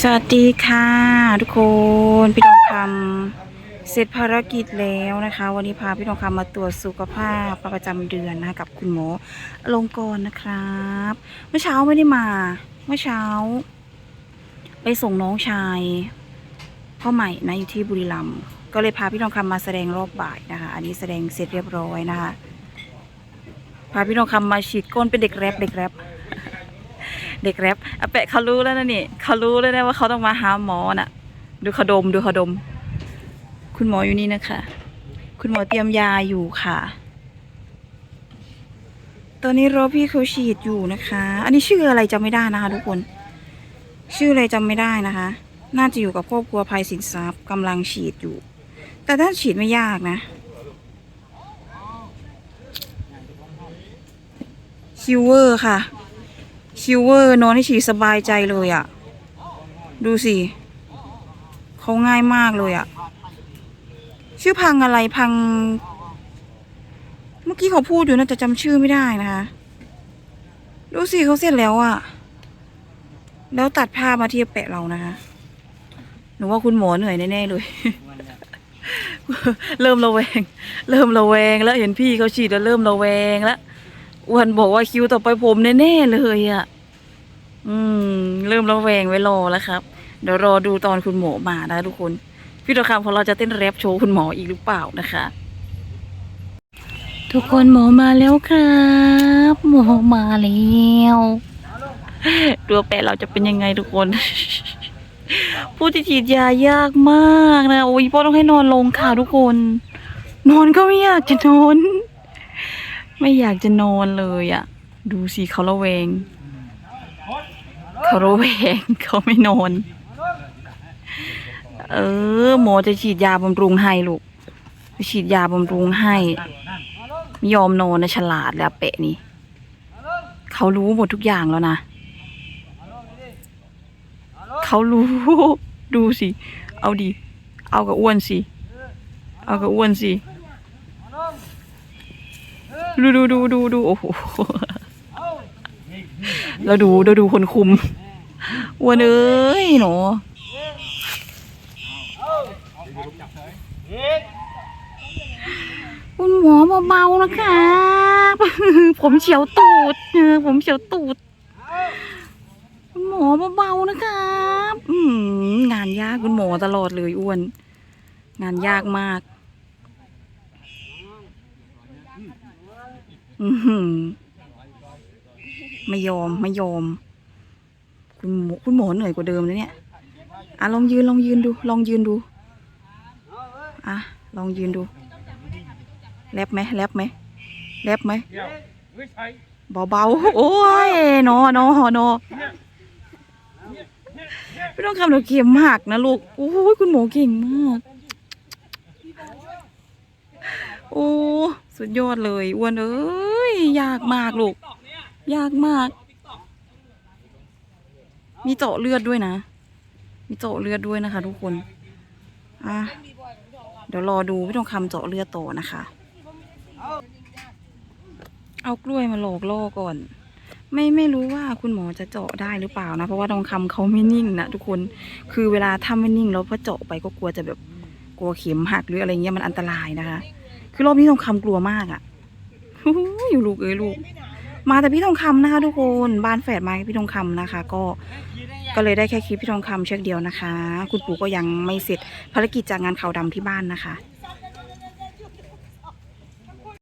สวัสดีค่ะทุกคนพี่ทองคำเสร็จภารกิจแล้วนะคะ วันนี้พาพี่ทองคำมาตรวจสุขภาพประจำเดือนนะคะกับคุณหมออลงกรณ์นะครับ เมื่อเช้าไม่ได้มา เมื่อเช้า ไปส่งน้องชายพ่อใหม่นะอยู่ที่บุรีรัมย์ก็เลยพาพี่ทองคำมาแสดงรอบบ่ายนะคะ อันนี้แสดงเสร็จเรียบร้อยนะคะพาพี่ทองคำมาฉีดก้นเป็นเด็กแรปเด็กแรป เด็กแรปอาแปะเขารู้แล้วนะนี่เขารู้แล้วนะว่าเขาต้องมาหาหมอน่ะ ดูเขาดมดูเขาดม คุณหมออยู่นี่นะคะ คุณหมอเตรียมยาอยู่ค่ะ ตอนนี้รอพี่เขาฉีดอยู่นะคะ อันนี้ชื่ออะไรจำไม่ได้นะคะ ทุกคน ชื่ออะไรจำไม่ได้นะคะ น่าจะอยู่กับครอบครัวภัยสินทรัพย์กำลังฉีดอยู่ แต่ถ้าฉีดไม่ยากนะคิวเวอร์ค่ะ คิวเวอร์นอนให้ฉีดสบายใจเลยอะ่ะ ดูสิเขาง่ายมากเลยอะ่ะ ชื่อพังอะไรพัง เมื่อกี้เขาพูดอยู่นะแต่จำชื่อไม่ได้นะคะ ดูสิเขาเสร็จแล้วอะ่ะ แล้วตัดภามาที่แปะเรานะคะหนูว่าคุณหมอเหนื่อยแน่ๆเลยเริ่มระแวง เริ่มระแวงแล้วเห็นพี่เขาฉีดแล้วเริ่มระแวงแล้วอ้วนบอกว่าคิวต่อไปผมแน่ๆเลยอะ่ะ อืมเริ่มระแวงไว้รอแล้วครับ เดี๋ยวรอดูตอนคุณหมอมานะทุกคน พี่ตัวคำของเราจะเต้นแรปโชว์คุณหมออีกหรือเปล่านะคะ ทุกคนหมอมาแล้วครับ หมอมาแล้วตัวแปะเราจะเป็นยังไงทุกคน ผู้ที่ฉีดยายากมากนะ โอ้ยพ่อต้องให้นอนลงค่ะทุกคน นอนก็ไม่อยากจะนอน ไม่อยากจะนอนเลยอะ่ะ ดูสิเขาระแวง เขาระแวงเขาไม่นอน เออ หมอจะฉีดยาบำรุงให้ลูกฉีดยาบำรุงให้ม่ยอมนอนนะฉลาดแล้วเปะนี่เขารู้หมดทุกอย่างแล้วนะเขารู้ ดูสิ เอาดิ เอากับอ้วนสิ เอากับอ้วนสิ ดูดูดูดูดูโอ้โห แล้วดูดูดูคนคุมอ้วนเอ้ยหนูคุณหมอเบาๆนะครับผมเฉียวตูดเออผมเฉียวตูด คุณหมอเบาๆนะครับอืมงานยากคุณหมอตลอดเลยอ้วน งานยากมาก อือหือ ไม่ยอมไม่ยอม คุณหมอคุณหมอเหนื่อยกว่าเดิมเลยเนี่ยอะลองยืนลองยืนดู ลองยืนดูอะลองยืนดูแลบไหมแลบไหมแลบไหมเบาๆโอ้ยนอนอนอไม่ต้องคำเดี๋ยวเข็มหักนะลูกโอ้ยคุณหมอเก่งมาก โอ้ สุดยอดเลยอ้วนเอ้ยยากมากลูก ยากมาก มีเจาะเลือดด้วยนะ มีเจาะเลือดด้วยนะคะ ทุกคน อะ เดี๋ยวรอดูพี่ทองคำเจาะเลือดโตนะคะ เอากล้วยมาหลอกล่อก่อน ไม่ไม่รู้ว่าคุณหมอจะเจาะได้หรือเปล่านะ เพราะว่าทองคำเขาไม่นิ่งนะทุกคน คือเวลาถ้าไม่นิ่งแล้วพอเจาะไปก็กลัวจะแบบกลัวเข็มหักหรืออะไรเงี้ยมันอันตรายนะคะ คือรอบนี้ทองคำกลัวมากอะ่ะอยู่ลูกเอ้ยลูก มาแต่พี่ทองคำนะคะ ทุกคนบ้านแฝดมาพี่ทองคำนะคะ ก็ก็เลยได้แค่คลิปพี่ทองคำเชือกเดียวนะคะ คุณปู่ก็ยังไม่เสร็จภารกิจจากงานขาวดำที่บ้านนะคะ